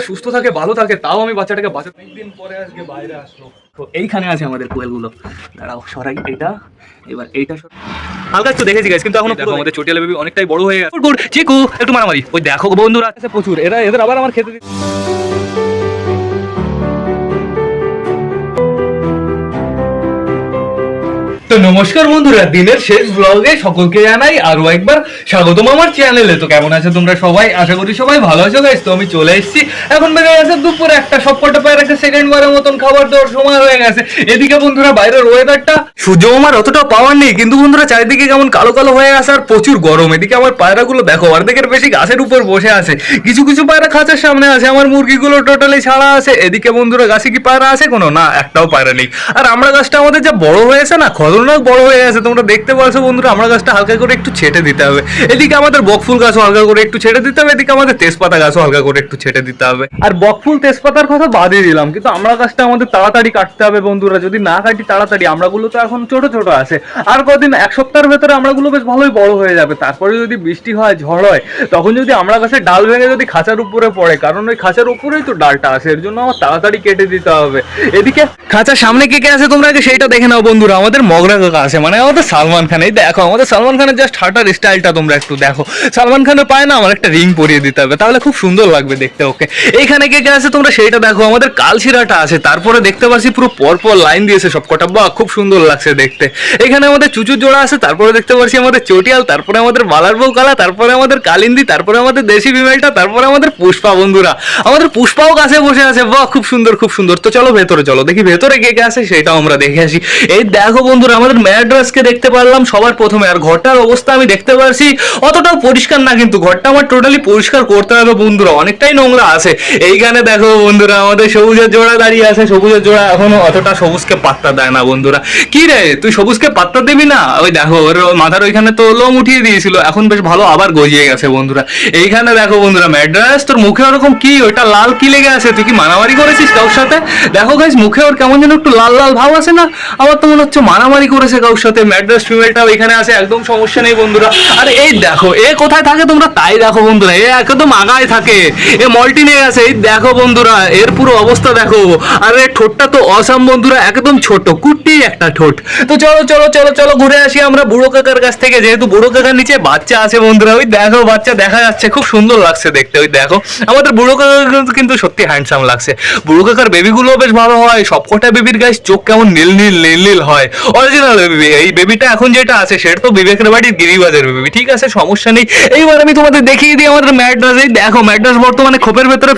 সুস্থ থাকে ভালো থাকে তাও আমি বাচ্চাটাকে বাঁচাতে পরে আজকে বাইরে আসলো তো এইখানে আছে আমাদের কোয়েলগুলো দাঁড়াও সরাই এটা এবার এইটা। হালকা একটু দেখেছি গাইস কিন্তু এখনও দেখো আমাদের চটিয়া বেবি অনেকটাই বড় হয়ে গেছে গুড চিকু একটু মারামারি ওই দেখো বন্ধুরা আছে প্রচুর এরা এদের আবার আমার খেতে দিচ্ছে তো নমস্কার বন্ধুরা, দিনের শেষ ব্লগে সকলকে জানাই আরও একবার স্বাগতম আমার চ্যানেলে তো কেমন আছে তোমরা সবাই? আশা করি সবাই ভালো আছো গাইস তো আমি চলে এসেছি। এখন বেজে গেছে দুপুর একটা, সব কটা পায়ের একটা সেকেন্ড বারের মতন খাবার দেওয়ার সময় হয়ে গেছে। এদিকে বন্ধুরা, বাইরের ওয়েদারটা সূর্য আমার অতটা পাওয়ার নেই, কিন্তু বন্ধুরা চারিদিকে কেমন কালো কালো হয়ে আছে আর প্রচুর গরম। এদিকে আমার পায়রাগুলো দেখো, অর্ধেকের বেশি গাছের উপর বসে আছে। কিছু কিছু পায়রা খাঁচার সামনে আছে, আমার মুরগিগুলো টোটালি ছাড়া আছে। এদিকে বন্ধুরা, গাছে কি পায়রা আছে? কোনো না, একটাও পায়রা নেই। আর আমরা গাছটা আমাদের যা বড় হয়েছে না খতরনাক বড় হয়ে গেছে। তোমরা দেখতে পাচ্ছ বন্ধুরা, আমরা গাছটা হালকা করে একটু ছেটে দিতে হবে। এদিকে আমাদের বকফুল গাছও হালকা করে একটু ছেটে দিতে হবে, এদিকে আমাদের তেজপাতা গাছও হালকা করে একটু ছেটে দিতে হবে। আর বকফুল তেজপাতার কথা বাদই দিলাম, কিন্তু আমরা গাছটা আমাদের তাড়াতাড়ি কাটতে হবে বন্ধুরা। যদি না কাটি তাড়াতাড়ি, আমরাগুলো তো এখন ছোট ছোট আছে। আর কদিন, এক সপ্তাহের ভেতরে আমরাগুলো বেশ ভালোই বড় হয়ে যাবে। তারপরে যদি বৃষ্টি হয়, ঝড় হয়, তখন যদি আমরা গাছের ডাল ভেঙে যদি খাঁচার উপরে পড়ে, কারণ ওই খাঁচার উপরেই তো ডালটা আছে, এর জন্য আমার তাড়াতাড়ি কেটে দিতে হবে। এদিকে খাঁচার সামনে কে কে আছে তোমরা আগে সেইটা দেখে নাও বন্ধুরা। আমাদের মগরা মানে আমাদের সালমান খান এই দেখো, আমাদের সালমান খানের জাস্ট স্টাইলটা তোমরা একটু দেখো। সালমান খানের পায় না, আমার একটা রিং পরিয়ে দিতে হবে, তাহলে খুব সুন্দর লাগবে দেখতে ওকে কে কে আছে তোমরা সেইটা দেখো, আমাদের কালশিরাটা আছে, তারপরে দেখতে পাচ্ছি পুরো পরপর লাইন দিয়েছে সবকটা, বাহ, খুব সুন্দর লাগছে দেখতে। এখানে আমাদের চুচুর জোড়া আছে, তারপরে দেখতে পাচ্ছি আমাদের চটিয়াল, তারপরে আমাদের বালার বউ কালা, তারপরে আমাদের কালিন্দি, তারপরে আমাদের দেশি বিমেলটা, তারপরে আমাদের পুষ্পা বন্ধুরা। আমাদের পুষ্পাও কাছে বসে আছে, বাহ, খুব সুন্দর খুব সুন্দর। তো চলো ভেতরে, চলো দেখি ভেতরে কে কে আছে, সেটাও আমরা দেখে আসি। এই দেখো বন্ধুরা আমাদের ম্যাড্রাসকে দেখতে পারলাম, সবার প্রথমে। আর ঘরটার অবস্থা আমি দেখতে পারছি, অতটাও পরিষ্কার না, কিন্তু ঘরটা আমার টোটালি পরিষ্কার করতে হবে বন্ধুরা, অনেকটাই নোংরা আছে। এইখানে দেখো বন্ধুরা, আমাদের সবুজের জোড়া দাঁড়িয়ে আছে, সবুজের জোড়া এখনও অতটা সবুজকে পাত্তা দেয় না বন্ধুরা। কি রে, তুই সবুজকে পাত্তা দিবি না? ওই দেখো, ওর মাথার ওইখানে তো লোম উঠিয়ে দিয়েছিল, এখন বেশ ভালো আবার গজিয়ে গেছে বন্ধুরা। এইখানে দেখো বন্ধুরা ম্যাড্রাস তোর মুখে ওরকম কি, ওইটা লাল কি লেগে আছে? তুই কি মারামারি করেছিস কারোর সাথে? দেখো গাইস মুখে ওর কেমন যেন একটু লাল লাল ভাব আছে না? আমার তো মনে হচ্ছে মারামারি করেছে কারোর সাথে? ম্যাড্রাস ফিমেলটাও এখানে আছে, একদম সমস্যা নেই বন্ধুরা। আর এই দেখো, এ কোথায় থাকে তোমরা? তাই দেখো বন্ধুরা, এ একদম আগায় থাকে। এ মল্টি নিয়ে গেছে এই দেখো বন্ধুরা, এর পুরো অবস্থা দেখো। আর এর ঠোঁটটা তো অসাম বন্ধুরা, একদম ছোট কুটি একটা ঠোঁট। তো চলো চলো চলো চলো, ঘুরে আসি আমরা বুড়ো কাকার কাছ থেকে। যেহেতু বুড়ো কাকার নিচে বাচ্চা আছে বন্ধুরা, ওই দেখো বাচ্চা দেখা যাচ্ছে, খুব সুন্দর লাগছে দেখতে, ওই দেখো। আমাদের বুড়ো কাকা কিন্তু সত্যি হ্যান্ডসাম লাগছে। বুড়ো কাকার বেবিগুলো বেশ ভালো হয়, সবকটা বেবির গাছ চোখ কেমন নীল নীল নীল নীল হয়। অরিজিনাল বেবি এই বেবিটা এখন যেটা আছে, সেটা তো বিবেকের বাড়ির গিরিবাজের বেবি ঠিক আছে, সমস্যা নেই। এইবার আমি তোমাদের দেখিয়ে দিই আমাদের এই দেখো বর্তমানে খোপের ভেতরে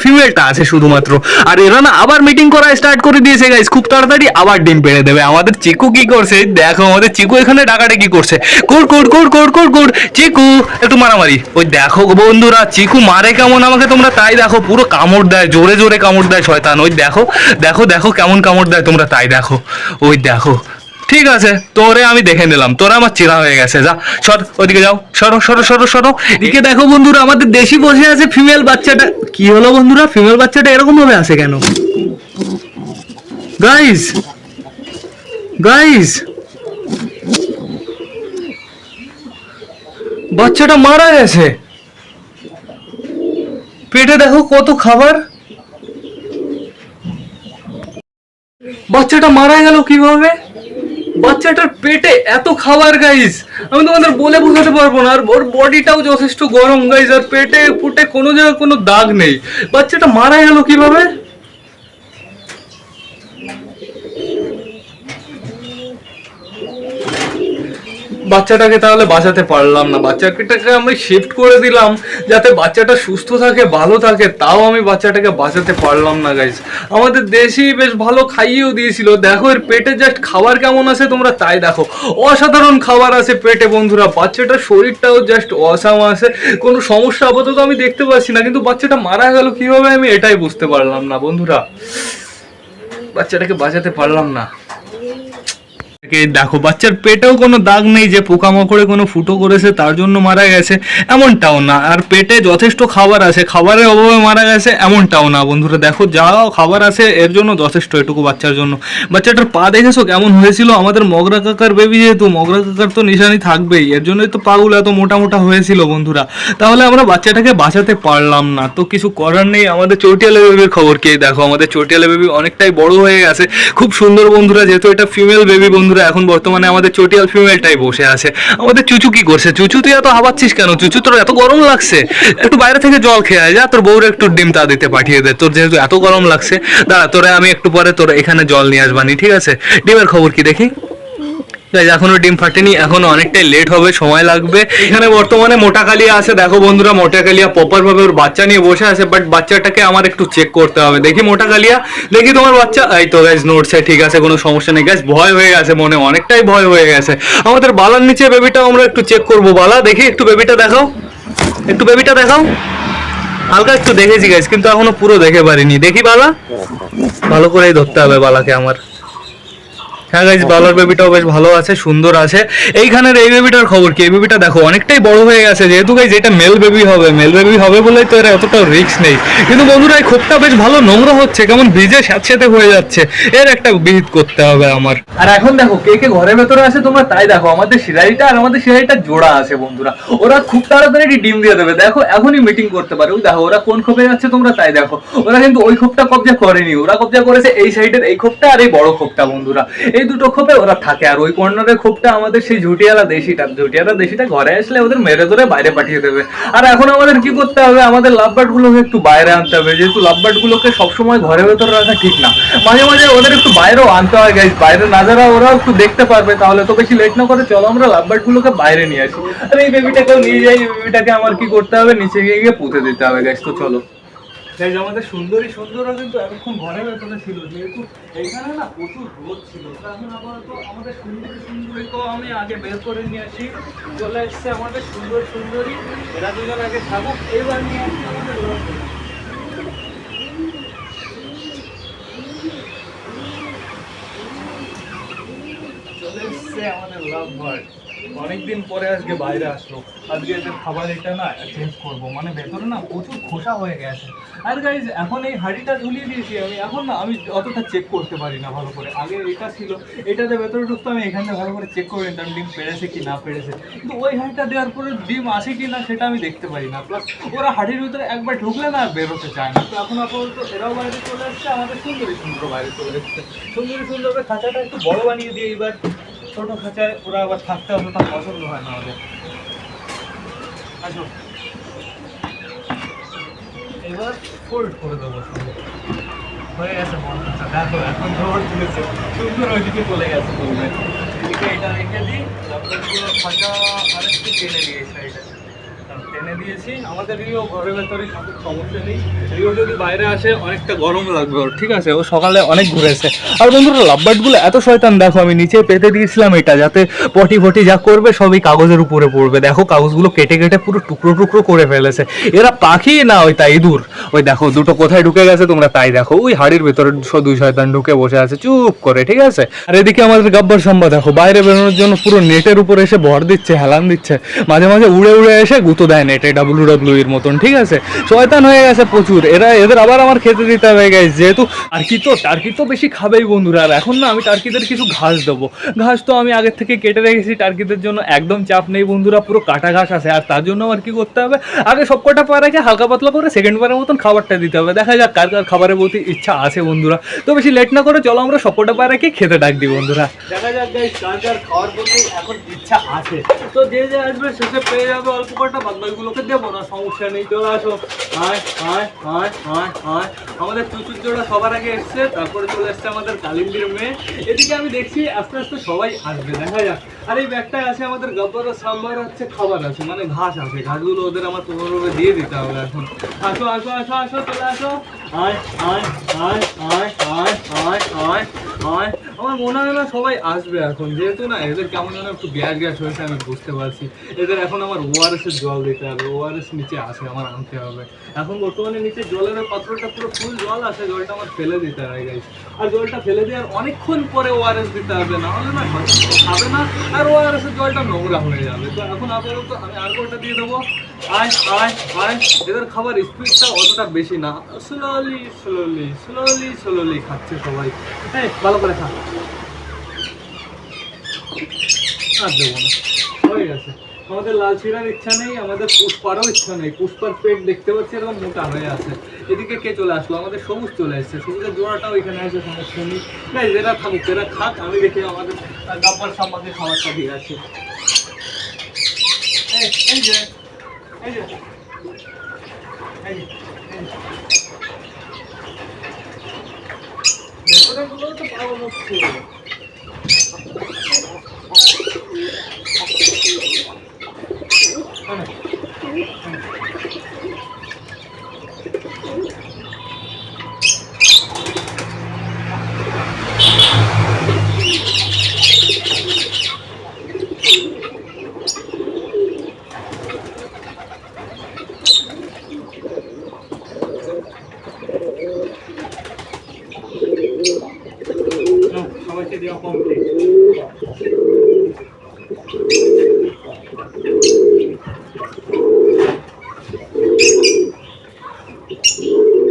আছে শুধুমাত্র। আর এরা না আবার মিটিং করা স্টার্ট করে দিয়েছে গাইস খুব তাড়াতাড়ি আবার ডিম পেড়ে দেবে। আমাদের চিকু কি করছে? দেখো, আমাদের চিকু এখানে ডাকাটে কি করছে। কুড় কুড় কুড় কুড় কুড় কুড়। চিকু, একটু মারামারি। ওই দেখো বন্ধুরা, চিকু মারে কেমন আমাকে তোমরা তাই দেখো। পুরো কামড় দেয়, জোরে জোরে কামড় দেয় শয়তান। ওই দেখো দেখো দেখো কেমন কামড় দেয় তোমরা তাই দেখো। ওই দেখো ঠিক আছে, তোরে আমি দেখে নিলাম। তোরা আমার চেনা হয়ে গেছে, যা। সর, ওইদিকে যাও। সরো সরো সরো সরো। এদিকে দেখো বন্ধুরা, আমাদের দেশি বসে আছে ফিমেল বাচ্চাটা। কি হলো বন্ধুরা? ফিমেল বাচ্চাটা এরকম ভাবে আছে কেন? গাইস গাইস বাচ্চাটা মারা গেছে। পেটে দেখো কত খাবার। বাচ্চাটা মারা গেল কীভাবে? বাচ্চাটার পেটে এত খাবার গাইস আমি তোমাদের বলে বোঝাতে পারব না। আর ওর বডিটাও যথেষ্ট গরম গাইস আর পেটে ফুটে কোনো জায়গায় কোনো দাগ নেই। বাচ্চাটা মারা গেল কীভাবে? বাচ্চাটাকে তাহলে বাঁচাতে পারলাম না। বাচ্চাটাকে আমি শিফট করে দিলাম যাতে বাচ্চাটা সুস্থ থাকে, ভালো থাকে। তাও আমি বাচ্চাটাকে বাঁচাতে পারলাম না গাইজ আমাদের দেশেই বেশ ভালো খাইয়েও দিয়েছিল। দেখো, এর পেটে জাস্ট খাবার কেমন আছে তোমরা তাই দেখো। অসাধারণ খাবার আছে পেটে, বন্ধুরা। বাচ্চাটার শরীরটাও জাস্ট অসাম আছে। কোনো সমস্যা আপাতত আমি দেখতে পাচ্ছি না, কিন্তু বাচ্চাটা মারা গেল কীভাবে আমি এটাই বুঝতে পারলাম না, বন্ধুরা। বাচ্চাটাকে বাঁচাতে পারলাম না। দেখো, বাচ্চার পেটেও কোনো দাগ নেই যে পোকামাকড়ে কোনো ফুটো করেছে, তার জন্য মারা গেছে, এমনটাও না। আর পেটে যথেষ্ট খাবার আছে, খাবারের অভাবে মারা গেছে, এমনটাও না। বন্ধুরা, দেখো, যা খাবার আছে, এর জন্য যথেষ্ট এটুকু বাচ্চার জন্য। বাচ্চাটার পা দেখেছ কেমন হয়েছিল। আমাদের মগরা কাকার বেবি যেহেতু, মগরা কাকার তো নিশানি থাকবেই, এর জন্যই তো পাগুলো এত মোটা মোটা হয়েছিল, বন্ধুরা। তাহলে আমরা বাচ্চাটাকে বাঁচাতে পারলাম না। তো কিছু করার নেই। আমাদের চটিয়ালা বেবির খবর কে? দেখো, আমাদের চটিয়ালা বেবি অনেকটাই বড় হয়ে গেছে। খুব সুন্দর, বন্ধুরা, যেহেতু এটা ফিমেল বেবি বন্ধুরা, এখন বর্তমানে আমাদের চটিয়াল ফিমেলটাই বসে আছে। আমাদের চুচু কি করছে? চুচু, তুই এত হাবাচ্ছিস কেন? চুচু, তোর এত গরম লাগছে। একটু বাইরে থেকে জল খেয়ে যা, তোর বউরে একটু ডিম তা দিতে পাঠিয়ে দে। তোর যেহেতু এত গরম লাগছে, দাঁড়া, তোরা আমি একটু পরে তোর এখানে জল নিয়ে আসবানি, ঠিক আছে? ডিমের খবর কি দেখি? এখনও ডিম ফাটেনি, এখনও অনেকটাই লেট হবে, সময় লাগবে। এখানে বর্তমানে মোটা কালিয়া আছে, দেখো বন্ধুরা মোটা কালিয়া প্রপার ভাবে ওর বাচ্চা নিয়ে বসে আছে বাট বাচ্চাটাকে আমার একটু চেক করতে হবে। দেখি মোটা কালিয়া দেখি তোমার বাচ্চা। এই তো গাইজ নড়ছে ঠিক আছে, কোনো সমস্যা নেই। গাইজ ভয় হয়ে গেছে মনে, অনেকটাই ভয় হয়ে গেছে। আমাদের বালার নিচে বেবিটাও আমরা একটু চেক করব। বালা, দেখি একটু বেবিটা দেখাও। একটু বেবিটা দেখাও। হালকা একটু দেখেছি গাইজ কিন্তু এখনও পুরো দেখে পারিনি। দেখি বালা। ভালো করেই ধরতে হবে বালাকে আমার। হ্যাঁ গাইজ বালার বেবিটাও বেশ ভালো আছে সুন্দর আছে। এইখানের এই বেবিটার খবর কি? এই বেবিটা দেখো অনেকটাই বড় হয়ে গেছে। যেহেতু গাইজ এটা মেল বেবি হবে মেল বেবি হবে বলেই তো এর এতটা রিস্ক নেই। কিন্তু বন্ধুরা এই খোপটা বেশ ভালো নোংরা হচ্ছে কেমন ভিজে স্যাঁতস্যাঁতে হয়ে যাচ্ছে। এর একটা বিহিত করতে হবে আমার। আর এখন দেখো কে কে ঘরের ভেতরে আছে তোমরা তাই দেখো। আমাদের সিরাইটা আর আমাদের সিরাইটা জোড়া আছে বন্ধুরা। ওরা খুব তাড়াতাড়ি ডিম দিয়ে দেবে। দেখো এখনই মিটিং করতে পারে। দেখো ওরা কোন খোপে যাচ্ছে তোমরা তাই দেখো। ওরা কিন্তু ওই খোপটা কবজা করেনি। ওরা কবজা করেছে এই সাইডের এই খোপটা আর এই বড় খোপটা বন্ধুরা। এই দুটো খোপে ওরা থাকে। আর ওই কর্নারের খোপটা আমাদের সেই ঝুটিয়ালা দেশিটা। ঝুটিয়ালা দেশিটা ঘরে আসলে ওদের মেরে ধরে বাইরে পাঠিয়ে দেবে। আর এখন আমাদের কি করতে হবে? আমাদের লাভবার্ড গুলোকে একটু বাইরে আনতে হবে। যেহেতু লাভবার্ড গুলোকে সবসময় ঘরের ভেতরে রাখা ঠিক না। মাঝে মাঝে ওদের একটু বাইরেও আনতে হয় গাইজ বাইরে না যারা, ওরাও একটু দেখতে পারবে। তাহলে তো বেশি লেট না করে চলো আমরা লাভবার্ড গুলোকে বাইরে নিয়ে আসি। আর এই বেবিটাকেও নিয়ে যাই। এই বেবিটাকে আমার কি করতে হবে? নিচে গিয়ে গিয়ে পুঁতে দিতে হবে গাইজ তো চলো। গাইজ আমাদের সুন্দরী সুন্দররা কিন্তু এতক্ষণ ঘরের ভেতরে ছিল, যেহেতু এইখানে না প্রচুর রোদ ছিল, তো এখন আপাতত আমাদের সুন্দরী সুন্দরী তো আমি আগে বের করে নিয়ে আসি। চলে এসছে আমাদের সুন্দর সুন্দরী, এরা দুজন আগে থাকুক, এবার নিয়ে আসছি আমাদের রোদ। চলে এসছে আমাদের লাভ বার্ড অনেকদিন পরে আজকে বাইরে আসলো। আজকে এদের খাবার এটা না চেঞ্জ করব। মানে ভেতরে না প্রচুর খোসা হয়ে গেছে। আর গাইজ এখন এই হাঁড়িটা ঝুলিয়ে দিয়েছি আমি। এখন না আমি অতটা চেক করতে পারি না ভালো করে। আগে এটা ছিল, এটাতে ভেতরে ঢুকতো আমি এখানে ভালো করে চেক করে নিতাম ডিম পেড়েছে কি না পেড়েছে কিন্তু ওই হাঁড়িটা দেওয়ার পরে ডিম আসে কি না সেটা আমি দেখতে পারি না। প্লাস ওরা হাঁড়ির ভিতরে একবার ঢুকলে না বেরোতে চায় না। তো এখন আপাতত এরাও বাইরে চলে আসছে আমাদের সুন্দরী সুন্দর বাইরে চলে এসছে। সুন্দরী সুন্দর করে খাঁচাটা একটু বড় বানিয়ে দিয়ে এবার ছোট খাঁচায় ওরা আবার থাকতে অতটা পছন্দ হয় না ওদের এবার ফোল্ড করে দেবো হয়ে গেছে মনটা দেখো, এখন ঝড় তুলেছে সুন্দর ওইদিকে চলে গেছে এদিকে এটা রেখে দিই, তারপরে পুরো খাঁচা আরেকটু টেনে দিয়েছে এটা। দিয়েছি। আমাদের রিও ঘরের ভেতরে সমস্যা নেই। রিও যদি বাইরে আসে, অনেকটা গরম লাগবে ওর, ঠিক আছে? ও সকালে অনেক ঘুরেছে। আর বন্ধুরা লাভবার্ডগুলো এত শয়তান, দেখো, আমি নিচে পেতে দিয়েছিলাম এটা, যাতে পটি ফটি যা করবে, সবই কাগজের উপরে পড়বে। দেখো, কাগজগুলো কেটে কেটে পুরো টুকরো টুকরো করে ফেলেছে। এরা পাখি না, ওই তাই ইঁদুর ওই দেখো, দুটো কোথায় ঢুকে গেছে, তোমরা তাই দেখো। ওই হাড়ির ভেতরে দুই শয়তান ঢুকে বসে আছে, চুপ করে, ঠিক আছে? আর এদিকে আমাদের গাব্বার সম্ভব দেখো, বাইরে বেরোনোর জন্য পুরো নেটের উপরে এসে ভর দিচ্ছে, হেলান দিচ্ছে। মাঝে মাঝে উড়ে উড়ে এসে গুঁতো দেয় নেটে। ডাব্লু ডাব্লু এর মতন, ঠিক আছে? শয়তান হয়ে গেছে প্রচুর। এরা, এদের আবার আমার খেতে দিতে হবে গাইজ যেহেতু টার্কি তো টার্কি তো বেশি খাবেই বন্ধুরা। আর এখন না আমি টার্কিদের কিছু ঘাস দেবো। ঘাস তো আমি আগের থেকে কেটে রেখেছি টার্কিদের জন্য, একদম চাপ নেই বন্ধুরা, পুরো কাটা ঘাস আছে। আর তার জন্য আমার কি করতে হবে? আগে সব কটা পা রেখে হালকা পাতলা করে সেকেন্ড বারের মতন খাবারটা দিতে হবে। দেখা যাক কার কার খাবারের প্রতি ইচ্ছা আছে বন্ধুরা। তো বেশি লেট না করে চলো আমরা সব কটা পা রেখে খেতে ডাক দিই বন্ধুরা। দেখা যাক কার কার খাওয়ার প্রতি এখন ইচ্ছা আছে। তো যে যে আসবে শেষে পেয়ে যাবে অল্প কটা বাদবাকিগুলোকে দেবো না, সমস্যা নেই, চলে আসো। হায় হায় হায় হায় হায় আমাদের চুচুর জোড়া সবার আগে এসছে, তারপরে চলে এসছে আমাদের কালিন্দির মেয়ে। এদিকে আমি দেখছি আস্তে আস্তে সবাই আসবে, দেখা যাক। আর এই ব্যাগটায় আছে আমাদের গব্বর, সাম্বার, হচ্ছে খাবার আছে মানে ঘাস আছে। ঘাসগুলো ওদের আমার কোনোভাবে দিয়ে দিতে হবে এখন। আসো আসো আসো আসো, চলে আসো। আয় আয় আয় আয় আয় আয় আয় আয় আমার মনে হয় না সবাই আসবে এখন। যেহেতু না, এদের কেমন যেন একটু গ্যাস গ্যাস হয়েছে, আমি বুঝতে পারছি। এদের এখন আমার ওআরএস এর জল দিতে হবে। ওআরএস নিচে আসে আমার আনতে হবে। এখন বর্তমানে নিচে জলের পাত্রটা পুরো ফুল জল আসে জলটা আমার ফেলে দিতে হয় গাইস আর জলটা ফেলে দেওয়ার অনেকক্ষণ পরে ওআরএস দিতে হবে না হলে না খাবে না, আর ওআরএস এর জলটা নোংরা হয়ে যাবে। তো এখন আপাতত আমি আর কোনটা দিয়ে দেবো? আয় আয় আয়। এদের খাবার স্পিডটা অতটা বেশি না। স্লোলি স্লোলি স্লোলি স্লোলি খাচ্ছে সবাই। হ্যাঁ ভালো করে খা। আর দেবো না। হয়ে গেছে। আমাদের লাল ছিঁড়ার ইচ্ছা নেই আমাদের পুষ্পারও ইচ্ছা নেই। পুষ্পার পেট দেখতে পাচ্ছি এরকম মোটা হয়ে আছে। এদিকে কে চলে আসলো? আমাদের সবুজ চলে এসেছে। সবুজের জোড়াটাও এখানে আছে সমস্যা নেই না এরা থাকুক এরা খাক আমি দেখি আমাদের গাব্বার সাম্বাকে খাবারটা দিয়ে আছে এই যে এই যে এই যে, এই যে। ভেতরেগুলোও তো পাগল হচ্ছে নাও, সবাইকে দেওয়া কমপ্লিট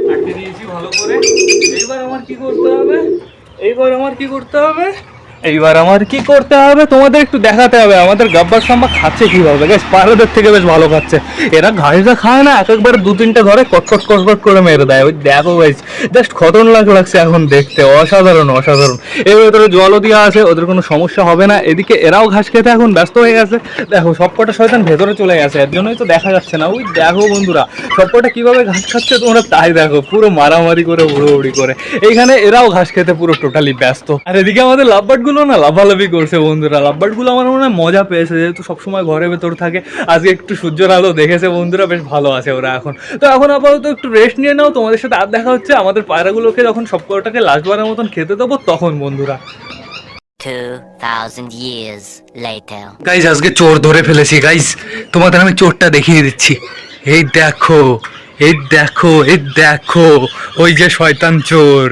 কাটতে দিয়েছি ভালো করে এইবার আমার কি করতে হবে এইবার আমার কি করতে হবে? এইবার আমার কি করতে হবে? তোমাদের একটু দেখাতে হবে। আমাদের গাব্বার সাম্বা খাচ্ছে কীভাবে? গ্যাস পায়রাদের থেকে বেশ ভালো খাচ্ছে। এরা ঘাসটা খায় না, এক একবার দু তিনটে ধরে কটকট কটকট করে মেরে দেয়। ওই দেখো গাইস জাস্ট খতরনাক লাগছে এখন দেখতে। অসাধারণ অসাধারণ। এর ভেতরে জলও দেওয়া আছে, ওদের কোনো সমস্যা হবে না। এদিকে এরাও ঘাস খেতে এখন ব্যস্ত হয়ে গেছে। দেখো, সবকটা শয়তান ভেতরে চলে গেছে। এর জন্যই তো দেখা যাচ্ছে না। ওই দেখো বন্ধুরা, সবকটা কীভাবে ঘাস খাচ্ছে তোমরা তাই দেখো। পুরো মারামারি করে উড়োউড়ি করে। এইখানে এরাও ঘাস খেতে পুরো টোটালি ব্যস্ত। আর এদিকে আমাদের লাভবার্ড গুলো না লাফালাফি করছে বন্ধুরা। লাভবার্ডগুলো আমার মনে হয় মজা পেয়েছে যেহেতু সবসময় ঘরের ভেতর থাকে। আজকে একটু সূর্যের আলো দেখেছে বন্ধুরা বেশ ভালো আছে ওরা এখন। তো এখন আপাতত একটু রেস্ট নিয়ে নাও তোমাদের সাথে আর দেখা হচ্ছে আমাদের পায়রাগুলোকে যখন সবকটাকে লাস্টবারের মতন খেতে দেবো তখন বন্ধুরা। 2,000 years later. গাইজ আজকে চোর ধরে ফেলেছি গাইজ তোমাদের আমি চোরটা দেখিয়ে দিচ্ছি। এই দেখো এই দেখো এই দেখো, ওই যে শয়তান চোর।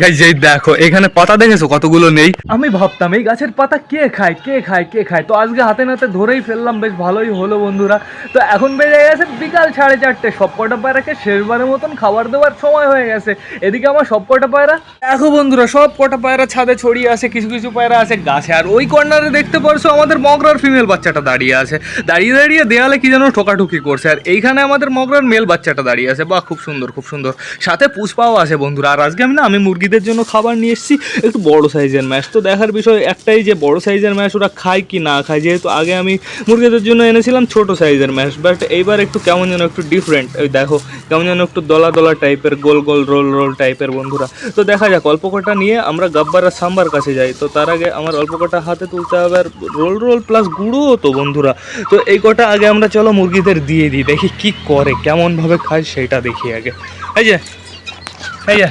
গাইজ এই দেখো, এখানে পাতা দেখেছ কতগুলো নেই? আমি ভাবতাম, এই গাছের পাতা কে খায় কে খায় কে খায়? তো আজকে হাতে নাতে ধরেই ফেললাম, বেশ ভালোই হলো বন্ধুরা। তো এখন বেজে গেছে বিকাল সাড়ে চারটে। সব কটা পায়রাকে শেষবারের মতন খাবার দেওয়ার সময় হয়ে গেছে। এদিকে আমার সব কটা পায়রা। দেখো বন্ধুরা সব কটা পায়রা ছাদে ছড়িয়ে আছে, কিছু কিছু পায়রা আছে গাছে। আর ওই কর্নারে দেখতে পারছ আমাদের মগরার ফিমেল বাচ্চাটা দাঁড়িয়ে আছে। দাঁড়িয়ে দাঁড়িয়ে দেয়ালে কি যেন ঠোকাঠুকি করছে। আর এইখানে আমাদের মগরার মেল বাচ্চাটা দাঁড়িয়ে আছে। বা খুব সুন্দর খুব সুন্দর। সাথে পুষ্পাও আছে বন্ধুরা। আর আজকে আমি না, আমি মুরগিদের জন্য খাবার নিয়ে এসেছি একটু বড় সাইজের ম্যাশ তো দেখার বিষয় একটাই যে, বড় সাইজের ম্যাশ ওরা খায় কি না খায়। যেহেতু আগে আমি মুরগিদের জন্য এনেছিলাম ছোট সাইজের ম্যাশ বাট এইবার একটু কেমন যেন একটু ডিফারেন্ট ওই দেখো, কেমন যেন একটু দলা দলা টাইপের গোল গোল রোল রোল টাইপের বন্ধুরা। তো দেখা যাক, অল্প কটা নিয়ে আমরা গাব্বার আর সাম্বার কাছে যাই। তো তার আগে আমার অল্প কটা হাতে তুলতে হবে আর রোল রোল প্লাস গুঁড়োও তো বন্ধুরা। তো এই কটা আগে আমরা চলো মুরগিদের দিয়ে দিই, দেখি কি করে, কেমনভাবে খায় সেটা দেখি আগে। এই যে এই যে।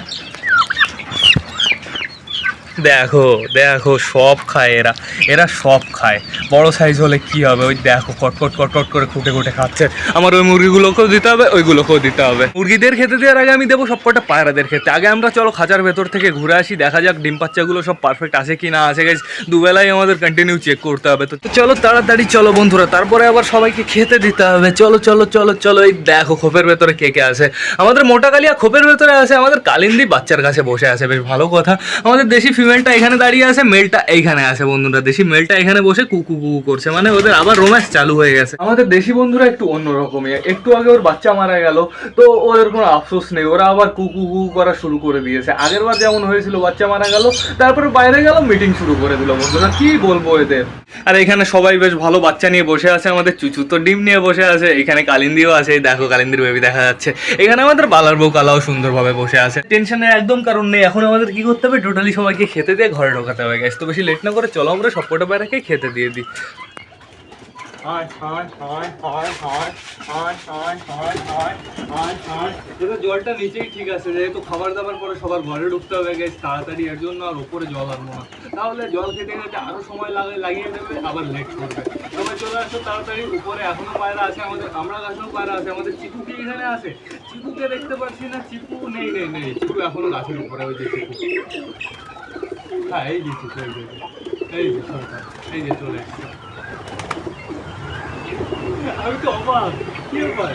দেখো দেখো, সব খায় এরা। এরা সব খায়। বড় সাইজ হলে কি হবে? ওই দেখো, কটকট কটকট করে খুঁটে খুঁটে খাচ্ছে। আমার ওই মুরগিগুলোকেও দিতে হবে, ওইগুলোকেও দিতে হবে। মুরগিদের খেতে দেওয়ার আগে আমি দেবো সবকটা পায়রাদের খেতে। আগে আমরা চলো খাঁচার ভেতর থেকে ঘুরে আসি, দেখা যাক ডিম বাচ্চাগুলো সব পারফেক্ট আছে কি না আছে। গেছে দুবেলাই আমাদের কন্টিনিউ চেক করতে হবে। তো চলো তাড়াতাড়ি চলো বন্ধুরা, তারপরে আবার সবাইকে খেতে দিতে হবে। চলো চলো চলো চলো, এই দেখো খোপের ভেতরে কে কে আছে। আমাদের মোটা কালিয়া খোপের ভেতরে আছে আমাদের কালিন্দি বাচ্চার কাছে বসে আছে। বেশ ভালো কথা। আমাদের দেশি ফিমেলটা এখানে দাঁড়িয়ে আছে মেলটা এইখানে আছে বন্ধুরা। দেশি মেলটা এখানে বসে কুকু কুকু করছে মানে ওদের আবার রোম্যান্স চালু হয়ে গেছে। আমাদের দেশি বন্ধুরা একটু অন্যরকমই একটু আগে ওর বাচ্চা মারা গেল তো ওদের কোনো আফসোস নেই ওরা আবার কুকু কুকু করা শুরু করে দিয়েছে। আগের বার যেমন হয়েছিল বাচ্চা মারা গেল তারপরে বাইরে গেল মিটিং শুরু করে দিল বন্ধুরা। কি বলব এদের? আর এখানে সবাই বেশ ভালো বাচ্চা নিয়ে বসে আছে আমাদের চুচু তো ডিম নিয়ে বসে আছে এখানে কালিন্দিও আছে দেখো কালিন্দির বেবি দেখা যাচ্ছে। এখানে আমাদের বালার বউ কালাও সুন্দরভাবে বসে আছে। টেনশনের একদম কারণ নেই এখন আমাদের কি করতে হবে? টোটালি সবাইকে খেতে দিয়ে ঘরে ঢোকাতে হবে গ্যাস তো বেশি লেট না করে চলো আমরা সব কটা খেয়ে খেতে দিয়ে দিই জলটা নিচেই ঠিক আছে যেহেতু খাবার দাবার পরে সবার ঘরে ঢুকতে হবে গেছে তাড়াতাড়ি এর জন্য আর ওপরে জল আনব না তাহলে জল খেতে খেতে আরও সময় লাগে লাগিয়ে দেবে আবার লেট করবে তবে চলে আসো তাড়াতাড়ি উপরে এখনও পায়রা আছে আমাদের আমরা গাছেও পায়রা আছে আমাদের চিকু কি এখানে আছে চিকুকে দেখতে পাচ্ছি না চিকু নেই নেই নেই চিকু এখনও গাছের উপরে ওই যে চিকু হ্যাঁ এই যে চিকু এই যে এই যে সরকার এই যে চলে আমি তো অবাক কি ব্যাপার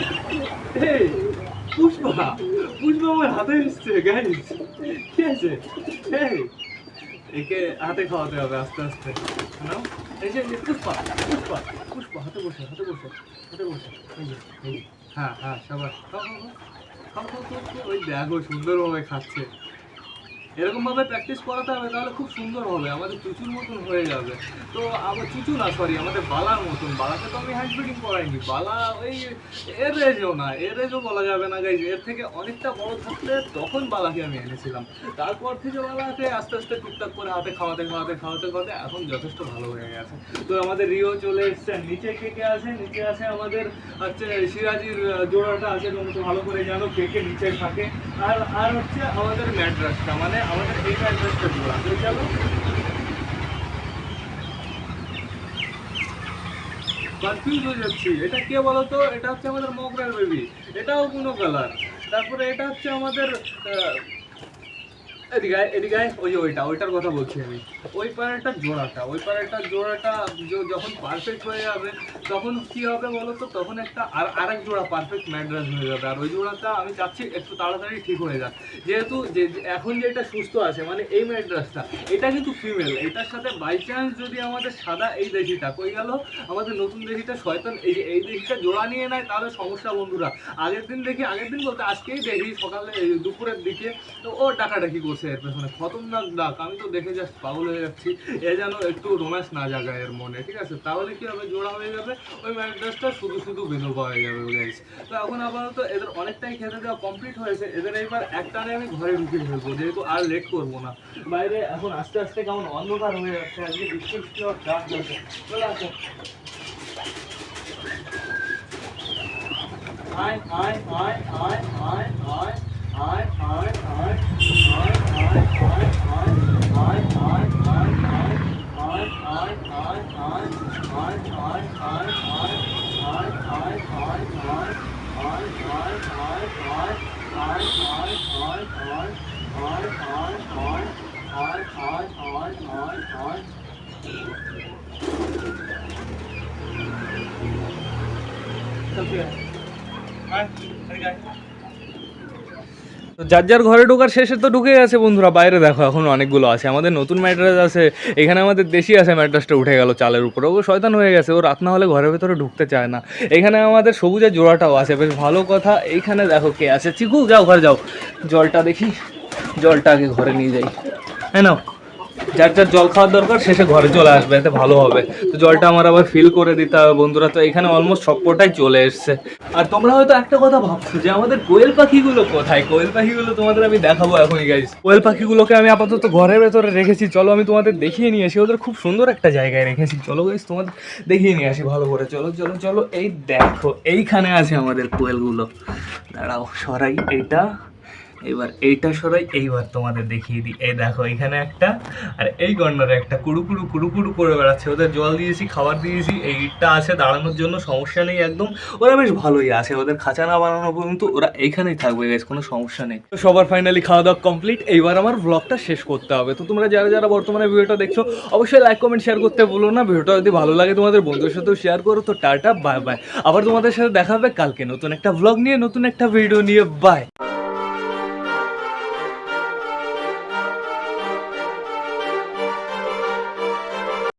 এই পুষ্পা পুষ্পা আমার হাতে এসছে গাইস কি আছে এই একে হাতে খাওয়াতে হবে আস্তে আস্তে নাও এই যে পুষ্পা পুষ্পা পুষ্পা হাতে বসে বসে হ্যাঁ হ্যাঁ সবার। ওই দেখো সুন্দরভাবে খাচ্ছে এরকম ভাবে প্র্যাকটিস করাতে হবে, তাহলে খুব সুন্দর হবে, আমাদের চুচুর মতন হয়ে যাবে। তো আমার চুচু না সরি আমাদের বালার মতন। বালাকে তো আমি হ্যান্ড ব্রিডিং করাইনি, বালা ওই এর রেজও না এর রেজও বলা যাবে না গাইজ এর থেকে অনেকটা বড় থাকলে তখন বালাকে আমি এনেছিলাম। তারপর থেকে বালাকে আস্তে আস্তে টুকটাক করে হাতে খাওয়াতে খাওয়াতে খাওয়াতে খাওয়াতে এখন যথেষ্ট ভালো হয়ে গেছে। তো আমাদের রিও চলে এসছে, নিচে কে কে আছে? নিচে আছে আমাদের হচ্ছে সিরাজির জোড়াটা আছে, তোমরা তো ভালো করে জানো, কে কে নিচে থাকে। আর আর হচ্ছে আমাদের ম্যাড্রাসটা মানে আমাদের এই ম্যাড্রাসটা জোড়া তো চলো কনফিউজ হয়ে যাচ্ছি। এটা কে বলো তো এটা হচ্ছে আমাদের মগরার বেবি এটাও কোনো কালার তারপরে এটা হচ্ছে আমাদের এদিকে এদিকে ওই ওইটা, ওইটার কথা বলছি আমি। ওই পাড়াটার জোড়াটা, ওই পাড়াটার জোড়াটা যখন পারফেক্ট হয়ে যাবে, তখন কি হবে বলো তো? তখন একটা আর আরেক জোড়া পারফেক্ট ম্যাড্রাস হয়ে যাবে। আর ওই জোড়াটা আমি চাচ্ছি একটু তাড়াতাড়ি ঠিক হয়ে যাক। যেহেতু যে এখন যেটা সুস্থ আছে মানে এই ম্যাড্রাসটা, এটা কিন্তু ফিমেল এটার সাথে বাই চান্স যদি আমাদের সাদা এই দেশিটা, কই গেল? আমাদের নতুন দেশিটা শয়তান, এই যে এই দেশিটা জোড়া নিয়ে নেয়, তাহলে সমস্যা বন্ধুরা। আগের দিন দেখি, আগের দিন বলতে আজকেই দেখি সকালে দুপুরের দিকে, তো ও ডাকাডাকি করছে। এর পেছনে খতরনাক ডাক। আমি তো দেখে জাস্ট পাগল হয়ে যাচ্ছি। এ যেন একটু রোম্যান্স না জাগায় এর মনে, ঠিক আছে? তাহলে কি হবে? জোড়া হয়ে যাবে। ওই ম্যাড্রাসটা শুধু শুধু বিধবা হয়ে যাবে গাইস তো এখন আপাতত এদের অনেকটাই খেতে দেওয়া কমপ্লিট হয়েছে। এদের এইবার একটানে আমি ঘরে ঢুকিয়ে ফেলব, যেহেতু আর লেট করব না। বাইরে এখন আস্তে আস্তে কেমন অন্ধকার হয়ে যাচ্ছে। আজকে বৃষ্টি হওয়ার চান্স চলে আসো। আয় আয় আয় আয় আয় আয়। Come here. Hi, hey guys. তো যার যার ঘরে ঢোকার শেষে তো ঢুকে গেছে বন্ধুরা। বাইরে দেখো, এখন অনেকগুলো আছে। আমাদের নতুন ম্যাট্রাস আছে। এখানে আমাদের দেশি আছে ম্যাট্রাসটা, উঠে গেল চালের উপরে। ও শয়তান হয়ে গেছে। ও রাত না হলে ঘরের ভেতরে ঢুকতে চায় না। এখানে আমাদের সবুজের জোড়াটাও আছে। বেশ ভালো কথা। এইখানে দেখো কে আছে। চিকু, যাও, ঘরে যাও। জলটা দেখি। জলটা আগে ঘরে নিয়ে যাই। হ্যাঁ নাও। যার যার জল খাওয়ার দরকার শেষে ঘরে চলে আসবে, এতে ভালো হবে। তো জলটা আমার আবার ফিল করে দিতে হবে বন্ধুরা, তো এখানে অলমোস্ট সবকটাই চলে এসছে। আর তোমরা হয়তো একটা কথা ভাবছ যে আমাদের কোয়েল পাখিগুলো কোথায়? কোয়েল পাখিগুলো তোমাদের আমি দেখাবো এখনই গাইজ কোয়েল পাখিগুলোকে আমি আপাতত ঘরের ভেতরে রেখেছি। চলো, আমি তোমাদের দেখিয়ে নিয়ে আসি। ওদের খুব সুন্দর একটা জায়গায় রেখেছি। চলো গাইজ তোমাদের দেখিয়ে নিয়ে আসি ভালো করে। চলো চলো চলো, এই দেখো, এইখানে আছে আমাদের কোয়েলগুলো। দাঁড়াও, সরাই, এইটা। এবার এইটা সরাই, এইবার তোমাদের দেখিয়ে দিই। এই দেখো, এখানে একটা, আর এই কর্নারে একটা কুড়ু কুড়ু কুড়ু কুড়ু করে বেড়াচ্ছে। ওদের জল দিয়েছি, খাবার দিয়েছি এইটা আছে দাঁড়ানোর জন্য, সমস্যা নেই একদম। ওরা বেশ ভালোই আছে, ওদের খাঁচা না বানানো পর্যন্ত ওরা এইখানেই থাকবে গেছে কোনো সমস্যা নেই। তো সবার ফাইনালি খাওয়া দাওয়া কমপ্লিট এইবার আমার ব্লগটা শেষ করতে হবে। তো তোমরা যারা যারা বর্তমানে ভিডিওটা দেখছ, অবশ্যই লাইক কমেন্ট শেয়ার করতে বলো না। ভিডিওটা যদি ভালো লাগে তোমাদের বন্ধুদের সাথেও শেয়ার করো, তো টাটা বাই বাই আবার তোমাদের সাথে দেখা হবে কালকে নতুন একটা ব্লগ নিয়ে, নতুন একটা ভিডিও নিয়ে বাই